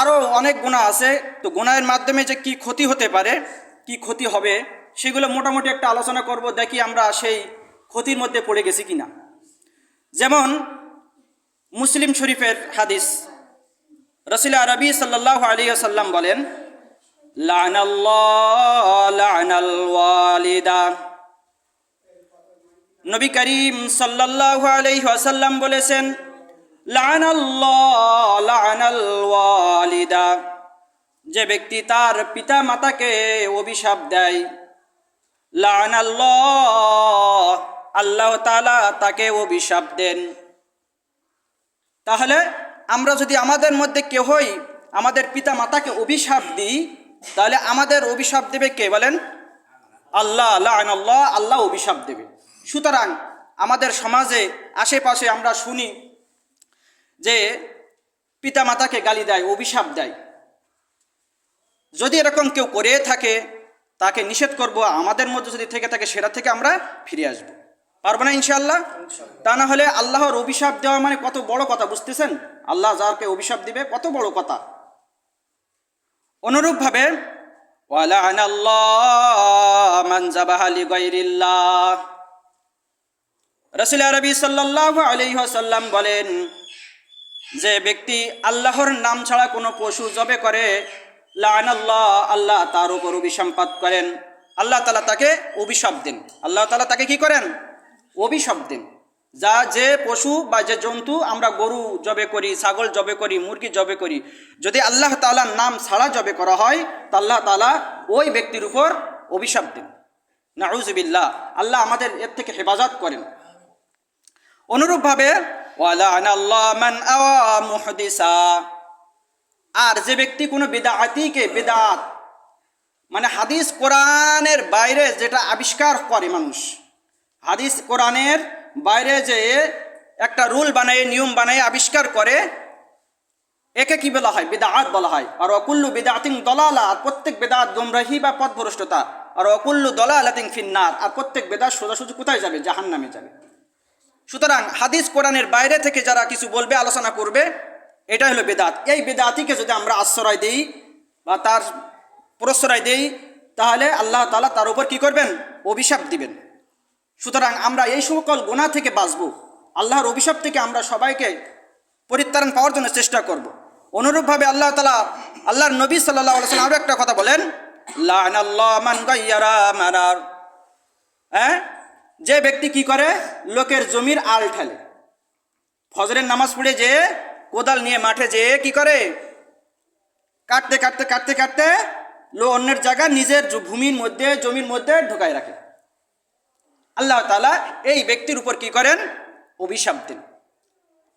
আরও অনেক গুণা আছে। তো গুণায়ের মাধ্যমে যে কি ক্ষতি হতে পারে, কি ক্ষতি হবে, সেগুলো মোটামুটি একটা আলোচনা করব, দেখি আমরা সেই ক্ষতির মধ্যে পড়ে গেছি কিনা। যেমন মুসলিম শরীফের হাদিস, রসিল আরবি সাল্লাহ আলী সাল্লাম বলেন নবী করিম সাল্লাল্লাহু আলাইহি ওয়াসাল্লাম বলেছেন যে ব্যক্তি তার পিতা মাতাকে অভিশাপ দেয় আল্লাহ তাআলা তাকে অভিশাপ দেন। তাহলে আমরা যদি আমাদের মধ্যে কেহই আমাদের পিতা মাতাকে অভিশাপ দিই, তাহলে আমাদের অভিশাপ দেবে কে বলেন? আল্লাহ আল্লাহ আল্লাহ আল্লাহ অভিশাপ দেবে। সুতরাং আমাদের সমাজে, আশেপাশে আমরা শুনি যে পিতা মাতাকে গালি দেয় অভিশাপ দেয়। যদি এরকম কেউ করে থাকে তাকে নিষেধ করব আমাদের মধ্যে যদি থেকে থাকে সেটা থেকে আমরা ফিরে আসব। পারব না ইনশাল্লাহ তা না হলে আল্লাহর অভিশাপ দেওয়া মানে কত বড় কথা বুঝতেছেন? আল্লাহ যাকে অভিশাপ দিবে কত বড় কথা। অনুরূপভাবে রসুল আরবি সাল্লাহ আলহ্লাম বলেন যে ব্যক্তি আল্লাহর নাম ছাড়া কোনো পশু জবে করে লাআনাল্লাহ আল্লাহ তার উপর অভিসম্পাত করেন। আল্লাহ তালা তাকে অভিশাপ দেন। আল্লাহ তালা তাকে কি করেন? অভিশাপ দেন। যা যে পশু বা যে জন্তু আমরা গরু জবে করি, ছাগল জবে করি, মুরগি জবে করি, যদি আল্লাহ তাআলার নাম ছাড়া জবে করা হয়, তা আল্লাহ তাআলা ওই ব্যক্তির উপর অভিশাপ দেন। নাউজুবিল্লাহ, আল্লাহ আমাদের এর থেকে হেফাজত করেন। অনুরূপভাবে আর যে ব্যক্তি কোনো বেদাআতিকে বেদাত মানে হাদিস কোরআনের বাইরে যেটা আবিষ্কার করে মানুষ, হাদিস কোরআনের বাইরে যে একটা রুল বানায়, নিয়ম বানায়, আবিষ্কার করে, একে কি বলা হয়? বেদাআত বলা হয়। আর অকুল্লু বেদাতিং দলালা, আর প্রত্যেক বেদাত গোমরাহি বা পথভ্রষ্টতা, আর অকুল্লু দলালাতিং ফিন্নার, আর প্রত্যেক বেদাত সোজাসুজি কোথায় যাবে? জাহান নামে যাবে। সুতরাং হাদিস কোরআনের বাইরে থেকে যারা কিছু বলবে, আলোচনা করবে এটা হলো বেদাত। এই বেদাতিকে যদি আমরা আশ্রয় দিই বা তার প্রশ্রয় দেই, তাহলে আল্লাহ তালা তার উপর কি করবেন? অভিশাপ দিবেন। সুতরাং আমরা এই সকল গোনা থেকে বাঁচব। আল্লাহর অভিশাপ থেকে আমরা সবাইকে পরিত্রাণ পাওয়ার জন্য চেষ্টা করব। অনুরূপভাবে আল্লাহ তালা আল্লাহর নবী সাল্লাহ সাল্লাম আরও একটা কথা বলেন লান মান গাইয়ারা মানার হ্যাঁ? যে ব্যক্তি কি করে? লোকের জমির আল ঠেলে। ফজরের নামাজ পড়ে যে কোদাল নিয়ে মাঠে যে কি করে? কাটতে কাটতে কাটতে কাটতে লো অন্যের জায়গা নিজের ভূমির মধ্যে, জমির মধ্যে ঢুকায় রাখে। আল্লাহ তাআলা এই ব্যক্তির উপর কি করেন? অভিশাপ দেন।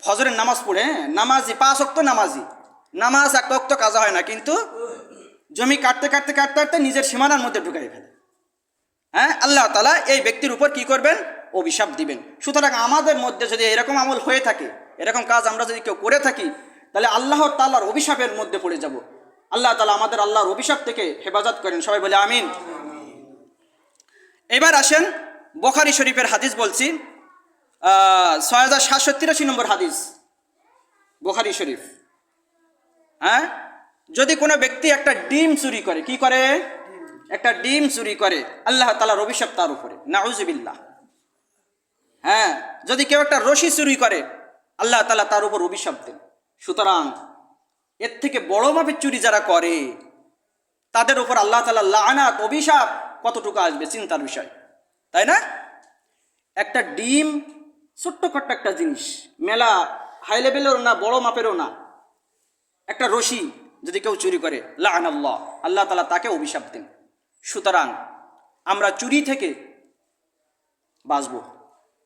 ফজরের নামাজ পড়ে, নামাজি, পাঁচ অক্ত নামাজি। নামাজ এক অক্ত কাজা হয় না, কিন্তু জমি কাটতে কাটতে কাটতে কাটতে নিজের সীমানার মধ্যে ঢুকাই ফেলে। হ্যাঁ আল্লাহ তালা এই ব্যক্তির উপর কি করবেন? অভিশাপ দিবেন। সুতরাং আমাদের মধ্যে যদি এরকম আমল হয়ে থাকে, এরকম কাজ আমরা যদি কেউ করে থাকি, তাহলে আল্লাহর তাল্লাহর অভিশাপের মধ্যে পড়ে যাব। আল্লাহ তালা আমাদের আল্লাহর অভিশাপ থেকে হেফাজত করেন। সবাই বলে আমিন। এবার আসেন বোখারি শরীফের হাদিস বলছি। ছয় হাজার সাতশো তিরাশি নম্বর হাদিস, বোখারি শরীফ। হ্যাঁ যদি কোনো ব্যক্তি একটা ডিম চুরি করে, কি করে? একটা ডিম চুরি করে, আল্লাহ তালার অভিশাপ তার উপরে। নাউজবিল্লাহ। হ্যাঁ যদি কেউ একটা রশি চুরি করে, আল্লাহ তালা তার উপর অভিশাপ দেন। সুতরাং এর থেকে বড় মাপের চুরি যারা করে, তাদের উপর আল্লাহ তালা লানাত, অভিশাপ কতটুকু আসবে, চিন্তার বিষয়। তাই না? একটা ডিম ছোট্ট খট্ট একটা জিনিস, মেলা হাই লেভেলেরও না, বড় মাপেরও না। একটা রশি যদি কেউ চুরি করে লান আল্লাহ আল্লাহ তালা তাকে অভিশাপ দেন। সুতরাং আমরা চুরি থেকে বাঁচবো।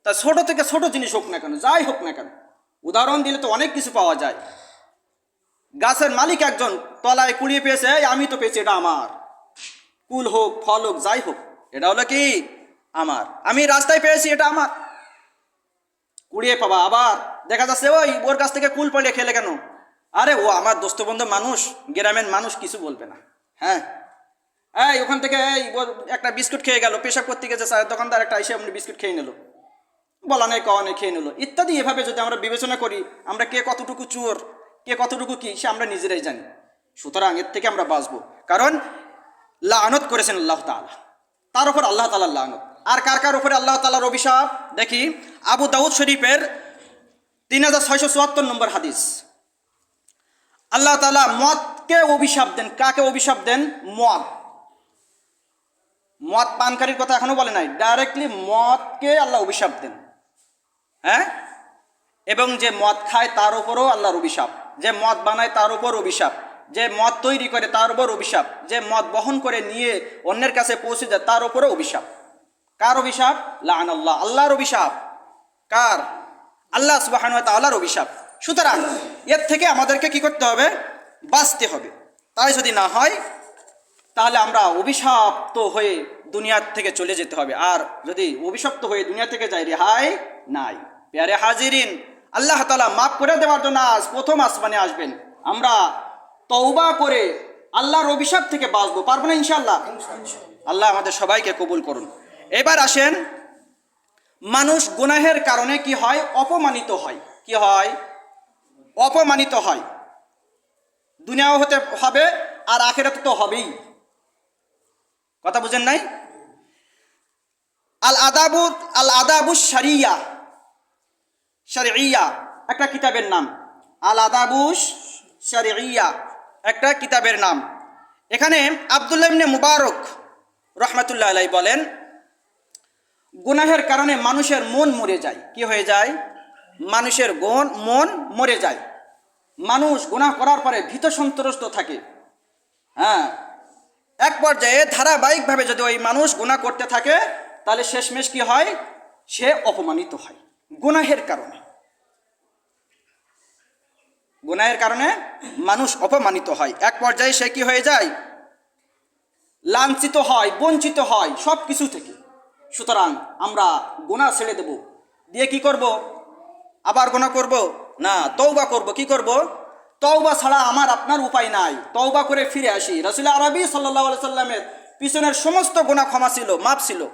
তা ছোট থেকে ছোট জিনিস হোক না কেন, যাই হোক না কেন, উদাহরণ দিলে তো অনেক কিছু পাওয়া যায়। গাছের মালিক একজন তলায় কুড়িয়ে পেয়েছে আমি তো পেয়েছি, এটা আমার। কুল হোক, ফল হোক, যাই হোক, এটা হলো কি? আমার। আমি রাস্তায় পেয়েছি, এটা আমার। কুড়িয়ে পাবা, আবার দেখা যাচ্ছে ওই ওর কাছ থেকে কুল পড়ে খেলে কেন? আরে ও আমার দোস্ত বন্ধু মানুষ, গ্রামের মানুষ, কিছু বলবে না। হ্যাঁ? এই, ওখান থেকে এই একটা বিস্কুট খেয়ে গেল, পেশাব করতে গেছে স্যার, দোকানদার একটা এসে আপনি বিস্কুট খেয়ে নিল। বলা নেই কওয়া নেই খেয়ে নিল। ইত্যাদি এভাবে যদি আমরা বিবেচনা করি, আমরা কে কতটুকু চোর, কে কতটুকু কি, সে আমরা নিজেরাই জানি। সুতরাং এর থেকে আমরা বাঁচবো। কারণ, লানত করেছেন আল্লাহ তাআলা। তার উপর আল্লাহ তালার লানত। আর কার কার উপরে আল্লাহ তালার অভিশাপ? দেখি, আবু দাউদ শরীফের তিন হাজার ছয়শো চুয়াত্তর নম্বর হাদিস। আল্লাহ তালা মদকে অভিশাপ দেন। কাকে অভিশাপ দেন? মদ। মদ পানকারীর কথা এখনও বলে নাই। ডাইরেক্টলি মদকে আল্লাহ অভিশাপ দেন। হ্যাঁ? এবং যে মদ খায় তার উপরও আল্লাহর অভিশাপ। যে মদ বানায় তার উপর অভিশাপ। যে মদ তৈরি করে তার উপর অভিশাপ। যে মদ বহন করে নিয়ে অন্যের কাছে পৌঁছে যায় তার উপরও অভিশাপ। কার অভিশাপ? লান আল্লাহ আল্লাহর অভিশাপ। কার? আল্লাহ সুবাহান আল্লাহর অভিশাপ। সুতরাং এর থেকে আমাদেরকে কি করতে হবে? বাঁচতে হবে। তাই যদি না হয় তাহলে আমরা অভিশাপ্ত হয়ে দুনিয়ার থেকে চলে যেতে হবে। আর যদি অভিশপ্ত হয়ে দুনিয়া থেকে যাই, রেহাই নাই। পেয়ারে হাজিরিন, আল্লাহ তালা মাফ করে দেওয়ার জন্য আজ প্রথম আসমানে আসবেন। আমরা তওবা করে আল্লাহর অভিশাপ থেকে বাঁচবো। পারব না ইনশাল্লাহ আল্লাহ আমাদের সবাইকে কবুল করুন। এবার আসেন, মানুষ গুনাহের কারণে কি হয়? অপমানিত হয়। কি হয়? অপমানিত হয়। দুনিয়াও হতে হবে, আর আখেরাতে তো হবেই। কথা বুঝেন নাই? আল আদাবু আল আদাবু সারিয়া সারিয়া একটা কিতাবের নাম। আল আদাবুস সারিয়া একটা কিতাবের নাম। এখানে আবদুল্লাহ ইবনে মুবারক রহমতুল্লাহ আলাই বলেন, গুনাহের কারণে মানুষের মন মরে যায়। কি হয়ে যায়? মানুষের গন মন মরে যায়। মানুষ গুনাহ করার পরে ভীত সন্ত্রস্ত থাকে। হ্যাঁ এক পর্যায়ে ধারাবাহিকভাবে যদি ওই মানুষ গুনাহ করতে থাকে, তাহলে শেষমেশ কি হয়? সে অপমানিত হয়। গুনাহের কারণে। গুনাহের কারণে মানুষ অপমানিত হয়। এক পর্যায়ে সে কি হয়ে যায়? লাঞ্ছিত হয়, বঞ্চিত হয় সব কিছু থেকে। সুতরাং আমরা গোনা ছেড়ে দেব। দিয়ে কি করব? আবার গোনা করব? না তৌবা করব। কি করব? তৌবা ছাড়া আমার আপনার উপায় নাই। তৌবা করে ফিরে আসি। রসুল আরবি সাল্লাহ সাল্লামের পিছনের সমস্ত গোনা ক্ষমা ছিল মাপ ছিল।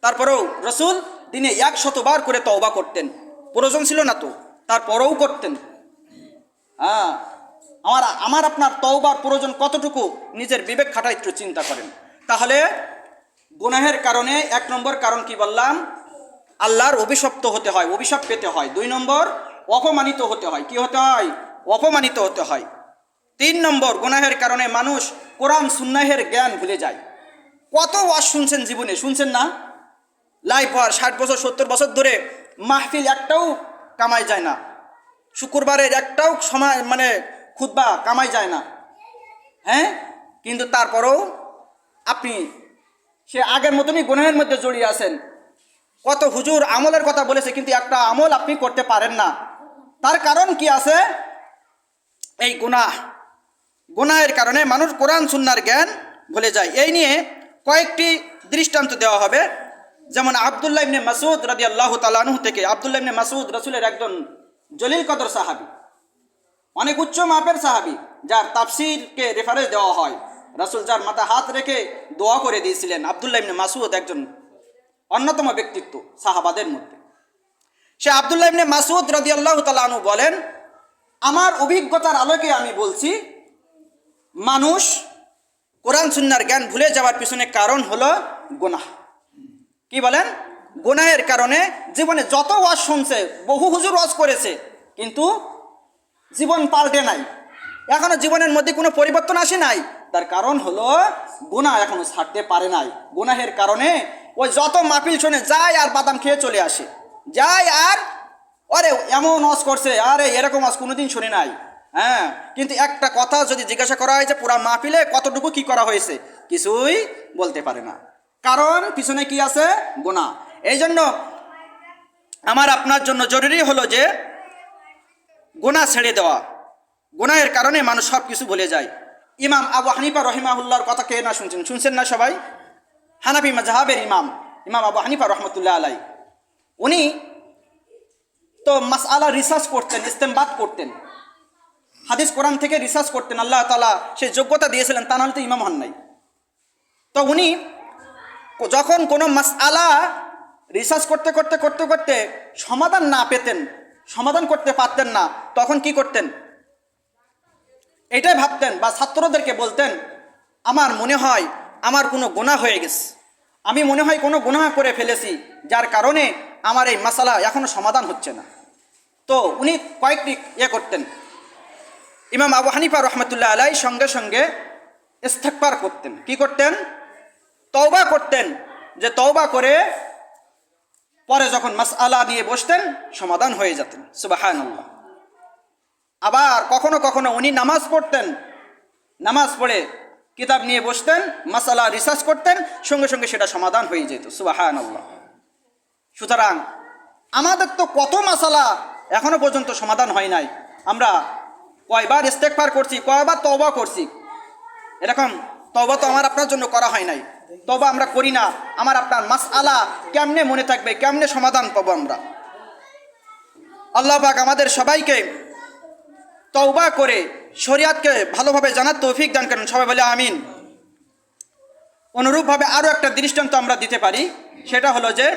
তারপরেও রসুল দিনে এক শতবার করে তওবা করতেন। প্রয়োজন ছিল না তো, তারপরেও করতেন। হ্যাঁ আমার আমার আপনার তওবার প্রয়োজন কতটুকু, নিজের বিবেক খাটা একটু চিন্তা করেন। তাহলে গুনাহের কারণে এক নম্বর কারণ কি বললাম? আল্লাহর অভিশপ্ত হতে হয়, অভিশাপ পেতে হয়। দুই নম্বর, অপমানিত হতে হয়। কি হতে হয়? অপমানিত হতে হয়। তিন নম্বর, গুনাহের কারণে মানুষ কোরআন, সুন্নাহের জ্ঞান ভুলে যায়। কত ওয়াজ শুনছেন জীবনে? শুনছেন না? লাইফ আর ষাট বছর, সত্তর বছর ধরে মাহফিল একটাও কামাই যায় না। শুক্রবারের একটাও সময় মানে খুতবা কামাই যায় না। হ্যাঁ? কিন্তু তারপরেও আপনি সে আগের মতনই গুনাহের মধ্যে জড়িয়ে আছেন। কত হুজুর আমলের কথা বলেছে, কিন্তু একটা আমল আপনি করতে পারেন না। তার কারণ কি আছে? এই গুনাহ। গুনাহের কারণে মানুষ কোরআন, সুন্নার জ্ঞান ভুলে যায়। এই নিয়ে কয়েকটি দৃষ্টান্ত দেওয়া হবে। যেমন আবদুল্লাহ ইবনে মাসুদ রাদি আল্লাহ তালানহু থেকে, আবদুল্লাহ ইবনে মাসুদ রসুলের একজন জলিল কদর সাহাবি, অনেক উচ্চ মাপের সাহাবি, যার তাফসিরকে রেফারেন্স দেওয়া হয়। রাসুল যার মাথা হাত রেখে দোয়া করে দিয়েছিলেন আবদুল্লাহ ইবনে মাসুদ একজন অন্যতম ব্যক্তিত্ব সাহাবাদের মধ্যে। সে আবদুল্লাহ ইবনে মাসুদ রদি আল্লাহ তালানু বলেন আমার অভিজ্ঞতার আলোকে আমি বলছি, মানুষ কোরআন সুন্নার জ্ঞান ভুলে যাওয়ার পিছনে কারণ হলো গোনাহ। কি বলেন? গোনাহের কারণে জীবনে যত ওয়াজ শুনছে, বহু হুজুর ওয়াজ করেছে, কিন্তু জীবন পাল্টে নাই। এখনও জীবনের মধ্যে কোনো পরিবর্তন আসে নাই। তার কারণ হলো গুনাহ এখনও ছাড়তে পারে নাই। গুনাহের কারণে ওই যত মাপিল শোনে, যায় আর বাদাম খেয়ে চলে আসে। যায় আর আরে, এমন ওয়াজ করছে, আরে, এরকম ওয়াজ কোনোদিন শুনি নাই। হ্যাঁ কিন্তু একটা কথা যদি জিজ্ঞাসা করা হয় যে পুরা মাহফিলে কতটুকু কি করা হয়েছে, কিছুই বলতে পারে না। কারণ পিছনে কি আছে? গোনা এই জন্য আমার আপনার জন্য জরুরি হলো যে গোনা ছেড়ে দেওয়া। গোনাহের কারণে মানুষ সব কিছু ভুলে যায়। ইমাম আবু হানিফা রহিমাহুল্লাহর কথা কে না শুনছেন? শুনছেন না সবাই? হানাফি মাজহাবের ইমাম ইমাম আবু হানিফা রহমতুল্লাহ আলাই উনি তো মাসআলা রিসার্চ করতেন, ইস্তেমবাদ করতেন। হাদিস কোরআন থেকে রিসার্চ করতেন, আল্লাহ তালা সে যোগ্যতা দিয়েছিলেন, তা নাহলে তো ইমাম হন নাই। তো উনি যখন কোনো মাসআলা রিসার্চ করতে করতে করতে করতে সমাধান না পেতেন, সমাধান করতে পারতেন না, তখন কি করতেন? এটাই ভাবতেন বা ছাত্রদেরকে বলতেন, আমার মনে হয় আমার কোনো গুণা হয়ে গেছে। আমি মনে হয় কোনো গুনাহ করে ফেলেছি, যার কারণে আমার এই মাসালা এখনও সমাধান হচ্ছে না। তো উনি কয়েকটি ইয়ে করতেন। ইমাম আবু হানিফা রহমতুল্লাহ আলাই সঙ্গে সঙ্গে ইস্তেকবার করতেন। কি করতেন? তওবা করতেন। যে তওবা করে পরে যখন মাস মাসআলা নিয়ে বসতেন, সমাধান হয়ে যেতেন। সুবাহান আবার কখনো কখনো উনি নামাজ পড়তেন। নামাজ পড়ে কিতাব নিয়ে বসতেন মাসালা রিসার্চ করতেন, সঙ্গে সঙ্গে সেটা সমাধান হয়ে যেত। সুবাহান সুতরাং আমাদের তো কত মাসালা এখনও পর্যন্ত সমাধান হয় নাই। আমরা কয়বার ইস্তেকবার করছি, কয়বার তওবা করছি। এরকম তবা তো আমার আপনার জন্য করা হয় নাই। তবা আমরা করি না। আমার আপনার মাস আলা কেমনে মনে থাকবে, কেমনে সমাধান পাবো আমরা? আল্লাহ পাক আমাদের সবাইকে তওবা করে শরিয়াতকে ভালোভাবে জানার তৌফিক দান করেন। সবাই বলে আমিন। অনুরূপভাবে আরও একটা দৃষ্টান্ত আমরা দিতে পারি। সেটা হলো যে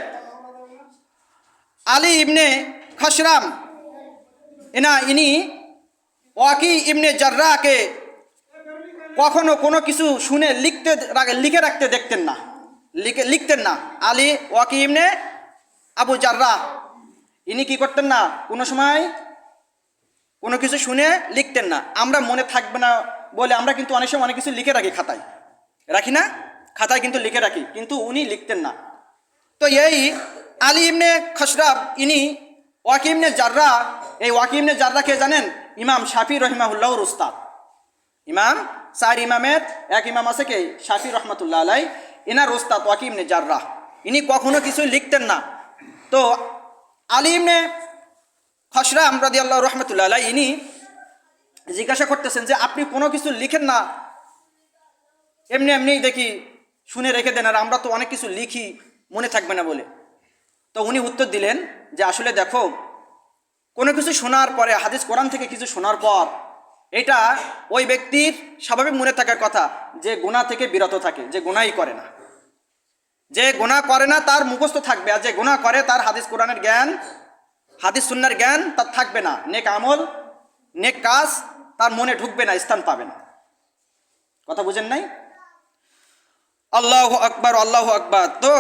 আলী ইবনে খসরাম এনা, ইনি ওয়াকি ইমনে জার্রাকে কখনো কোনো কিছু শুনে লিখতে লিখে রাখতে দেখতেন না। লিখে, লিখতেন না। আলী, ওয়াকি ইমনে আবু জার্রা ইনি কি করতেন না? কোনো সময় কোনো কিছু শুনে লিখতেন না। আমরা মনে থাকবে না বলে আমরা কিন্তু অনেক সময় অনেক কিছু লিখে রাখি খাতায়। রাখি না? খাতায় কিন্তু লিখে রাখি, কিন্তু উনি লিখতেন না। তো এই আলী ইমনে খসরাব, ইনি ওয়াকিমনে জাররা, এই ওয়াকিমনে জাররাকে জানেন? ইমাম শাফি রহিমাহুল্লাহর উস্তাদ। ইমাম, চার ইমামের, এক ইমাম আছে কে? শাফি রহমতুল্লাহ আলাই এনার ওস্তাদ ওয়াকিমনে জাররা। ইনি কখনো কিছু লিখতেন না। তো আলী ইবনে খসরাম রাদি আল্লাহ রহমতুল্লাহ আলাই ইনি জিজ্ঞাসা করতেছেন যে, আপনি কোনো কিছু লিখেন না? এমনি এমনিই দেখি, শুনে রেখে দেন, আর আমরা তো অনেক কিছু লিখি, মনে থাকবে না বলে। তো উনি উত্তর দিলেন যে আসলে দেখো, কোনো কিছু শোনার পরে, হাদিস কোরআন থেকে কিছু শোনার পর, এটা ওই ব্যক্তির স্বাভাবিক মনে থাকার কথা, যে গোনা থেকে বিরত থাকে, যে গোনাই করে না। যে গোনা করে না, তার মুখস্থ থাকবে, আর যে গোনা করে, তার হাদিস কোরআনের জ্ঞান, হাদিস সুন্নার জ্ঞান, তার থাকবে না। নেক আমল, নেক কাজ, তার মনে ঢুকবে না, স্থান পাবে না। কথা বুঝেন নাই? আল্লাহ আকবার আল্লাহ আকবার। তো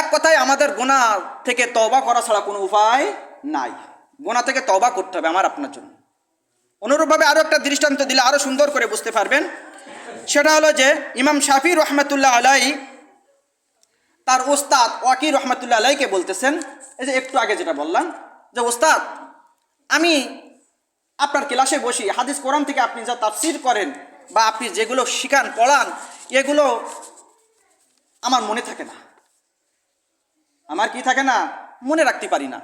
এক কথায় আমাদের গোনা থেকে তবা করা ছাড়া কোনো উপায় নাই। গোনা থেকে তবা করতে হবে আমার আপনার জন্য। অনুরূপভাবে আরও একটা দৃষ্টান্ত দিলে আরও সুন্দর করে বুঝতে পারবেন। সেটা হলো যে ইমাম শাফি রহমতুল্লাহ আলাই তার ওস্তাদ ওয়াকি রহমতুল্লাহ আলাইকে বলতেছেন, এই যে একটু আগে যেটা বললাম, যে ওস্তাদ, আমি আপনার ক্লাসে বসি, হাদিস কোরআন থেকে আপনি যা তাফসির করেন বা আপনি যেগুলো শিখান, পড়ান, এগুলো আমার মনে থাকে না। আমার কি থাকে না? মনে রাখতে পারি না।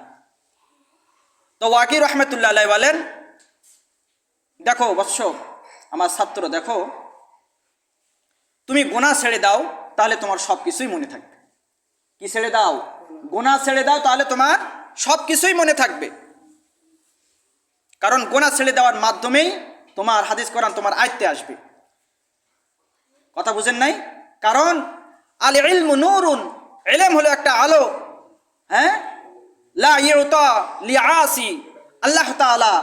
তো ওয়াকি রহমতুল্লাহ আলাই বলেন, দেখো, বৎস, আমার ছাত্র, দেখো, তুমি গোনা ছেড়ে দাও, তাহলে তোমার সব কিছুই মনে থাকবে। কি ছেড়ে দাও? গোনা ছেড়ে দাও, তাহলে তোমার সব কিছুই মনে থাকবে। কারণ গোনা ছেড়ে দেওয়ার মাধ্যমেই তোমার হাদিস কোরআন তোমার আয়ত্তে আসবে। কথা বুঝেন নাই? কারণ আল ইলমু নূরুন এলেম হলো একটা আলো হ্যাঁ? লা লিআসি, আল্লাহ তাআলা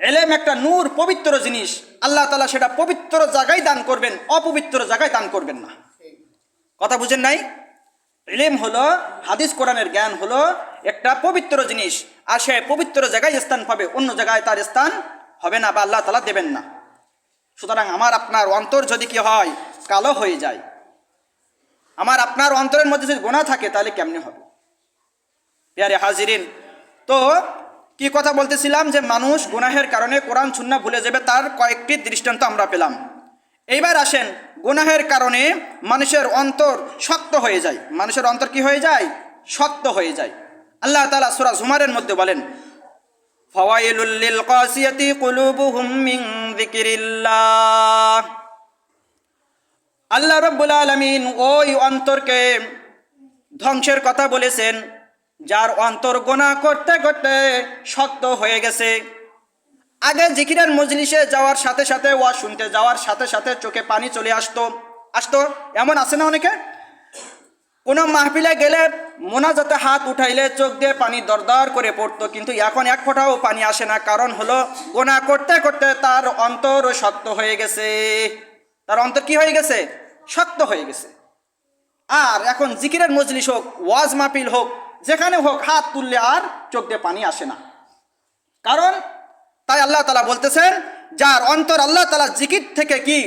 এলেম একটা নূর, পবিত্র জিনিস। আল্লাহ তালা সেটা পবিত্র জায়গায় দান করবেন, অপবিত্র জায়গায় দান করবেন না। কথা বুঝেন নাই? এলেম হলো, হাদিস কোরআনের জ্ঞান হলো একটা পবিত্র জিনিস, আর সে পবিত্র জায়গায় স্থান পাবে, অন্য জায়গায় তার স্থান হবে না বা আল্লাহ তালা দেবেন না। সুতরাং আমার, আপনার অন্তর যদি কি হয়, কালো হয়ে যায়। আমার আপনার অন্তরের মধ্যে যদি গোনা থাকে, তাহলে কেমনে হবে? পেয়ারে হাজিরিন, তো কি কথা বলতেছিলাম যে মানুষ গুনাহের কারণে কোরআন সুন্না ভুলে যাবে, তার কয়েকটি দৃষ্টান্ত আমরা পেলাম। এইবার আসেন, গুনাহের কারণে মানুষের অন্তর শক্ত হয়ে যায়। মানুষের অন্তর কি হয়ে যায়? শক্ত হয়ে যায়। আল্লাহ তালা সুরা জুমারের মধ্যে বলেন ফওয়াইলুল্লিল কাসিয়াতি কুলুবুহুম মিন যিকিরিল্লাহ। আল্লাহ রব্বুল আলামিন ওই অন্তরকে ধ্বংসের কথা বলেছেন, যার অন্তর গোনা করতে করতে শক্ত হয়ে গেছে। আগে জিকিরের মজলিসে যাওয়ার সাথে সাথে ওয়া শুনতে যাওয়ার সাথে সাথে চোখে পানি চলে আসতো। আসতো? এমন আছে না অনেকে? কোনো মাহফিলে গেলে মোনাজাতে হাত উঠাইলে চোখ দিয়ে পানি দরদর করে পড়তো, কিন্তু এখন এক ফোঁটাও পানি আসে না। কারণ হলো, গোনা করতে করতে তার অন্তর শক্ত হয়ে গেছে। তার অন্তর কি হয়ে গেছে? শক্ত হয়ে গেছে। আর এখন জিকিরের মজলিস হোক, ওয়াজ মাহফিল হোক, যেখানে হোক হাত তুললে আর চোখ দিয়ে পানি আসে না। কারণ তাই আল্লাহ তালা বলতেছেন, যার অন্তর আল্লাহ তালা জিকির থেকে কি?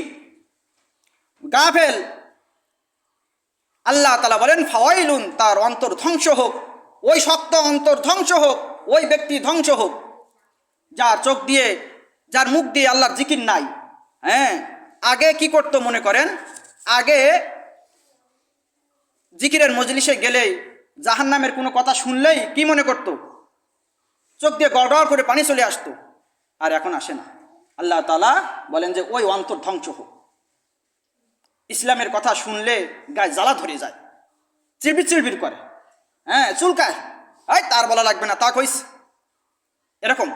গাফেল। আল্লাহ তালা বলেন, ফাওয়াইলুন, তার অন্তর ধ্বংস হোক, ওই শক্ত অন্তর ধ্বংস হোক, ওই ব্যক্তি ধ্বংস হোক, যার চোখ দিয়ে, যার মুখ দিয়ে আল্লাহর জিকির নাই। হ্যাঁ? আগে কি করতো মনে করেন? আগে জিকিরের মজলিসে গেলেই, জাহান্নামের কোনো কথা শুনলেই কি মনে করতো? চোখ দিয়ে গড়গড় করে পানি চলে আসতো। আর এখন আসে না। আল্লাহ তালা বলেন যে, ওই অন্তর ধ্বংস হোক। ইসলামের কথা শুনলে গায়ে জ্বালা ধরে যায়। চিরবির চিরবির করে। হ্যাঁ চুলকায়। এই, তার বলা লাগবে না, তা কইস। এরকম।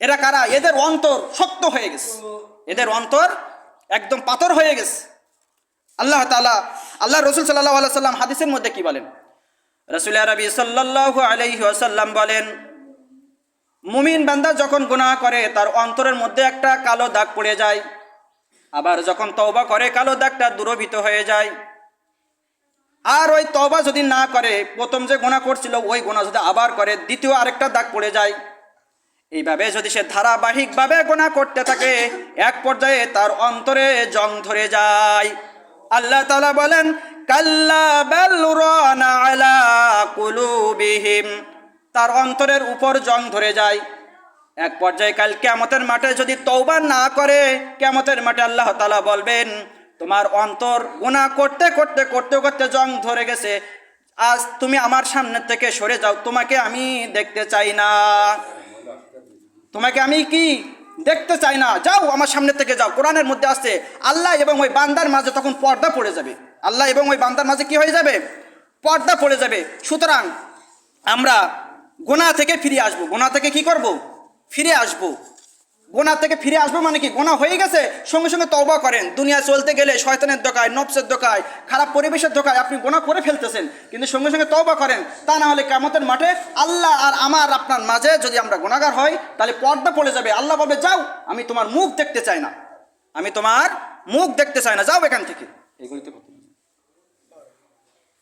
এরা কারা? এদের অন্তর শক্ত হয়ে গেছে। এদের অন্তর একদম পাথর হয়ে গেছে। আল্লাহ তালা আল্লাহ রসুল সাল্লাহ আল্লাহ সাল্লাম হাদিসের মধ্যে কি বলেন? রসুল আরবি সাল্লাহ আলাইহি আসাল্লাম বলেন, মুমিন বান্দা যখন গুনাহ করে, তার অন্তরের মধ্যে একটা কালো দাগ পড়ে যায়। আবার যখন তওবা করে, কালো দাগটা দূরভীত হয়ে যায়। আর ওই তওবা যদি না করে, প্রথম যে গোনা করছিল, ওই গোনা যদি আবার করে, দ্বিতীয় আরেকটা দাগ পড়ে যায়। এইভাবে যদি সে ধারাবাহিকভাবে গোনা করতে থাকে, এক পর্যায়ে তার অন্তরে জং ধরে যায়। আল্লাহ তালা বলেন, কাল্লা বাল রানা আলা কুলুবিহিম। তার অন্তরের উপর জং ধরে যায়। এক পর্যায়ে কাল কেমতের মাঠে যদি তৌবা না করে কেমতের মাঠে আল্লাহ তালা বলবেন, তোমার অন্তর গুণা করতে করতে করতে করতে জং ধরে গেছে। আজ তুমি আমার সামনে থেকে সরে যাও, তোমাকে আমি দেখতে চাই না। তোমাকে আমি কি দেখতে চাই না? যাও আমার সামনে থেকে যাও। কোরআনের মধ্যে আসছে আল্লাহ এবং ওই বান্দার মাঝে তখন পর্দা পড়ে যাবে। আল্লাহ এবং ওই বান্দার মাঝে কি হয়ে যাবে? পর্দা পড়ে যাবে। সুতরাং আমরা গোনা থেকে ফিরে আসব। গোনা থেকে কি করব? ফিরে আসব। গোনা থেকে ফিরে আসব মানে কি? গোনা হয়ে গেছে, সঙ্গে সঙ্গে তওবা করেন। দুনিয়া চলতে গেলে শয়তানের দোকায় নবসের দোকায়, খারাপ পরিবেশের দোকায় আপনি গোনা করে ফেলতেছেন, কিন্তু সঙ্গে সঙ্গে তওবা করেন। তা না হলে কেমতের মাঠে আল্লাহ আর আমার আপনার মাঝে যদি আমরা গোনাগার হই, তাহলে পর্দা পড়ে যাবে। আল্লাহ বলবে, যাও, আমি তোমার মুখ দেখতে চাই না। আমি তোমার মুখ দেখতে চাই না। যাও এখান থেকে। এগুলি তো কথা।